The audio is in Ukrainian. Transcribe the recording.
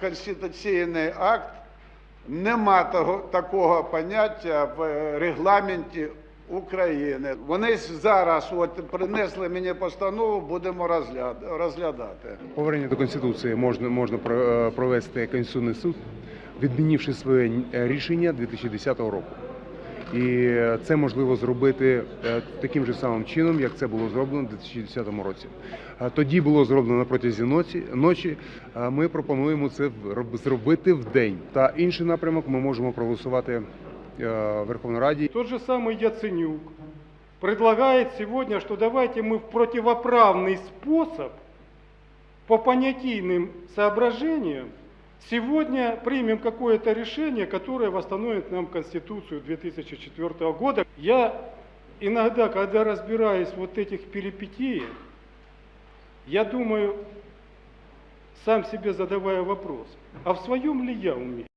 Конституційний акт нема того такого поняття в е, регламенті України. Вони зараз от принесли мені постанову, будемо розгляд- розглядати. Повернення до Конституції можна, можна е, провести Конституційний суд, відмінивши своє е, рішення 2010 року. І е, це можливо зробити е, таким же самим чином, як це було зроблено в 2010 році. Е, Тоді було зроблено на протязі ночі. ночі. а Ми пропонуємо це в- роб- зробити в день. Та інший напрямок ми можемо проголосувати е, в Верховній Раді. Тот же самый Яценюк предлагает сегодня, что давайте мы в противоправный способ по понятийным соображениям сегодня примем какое-то решение, которое восстановит нам Конституцию 2004 года. Я иногда, когда разбираюсь вот этих перипетиях, я думаю, сам себе задавая вопрос, а в своем ли я уме?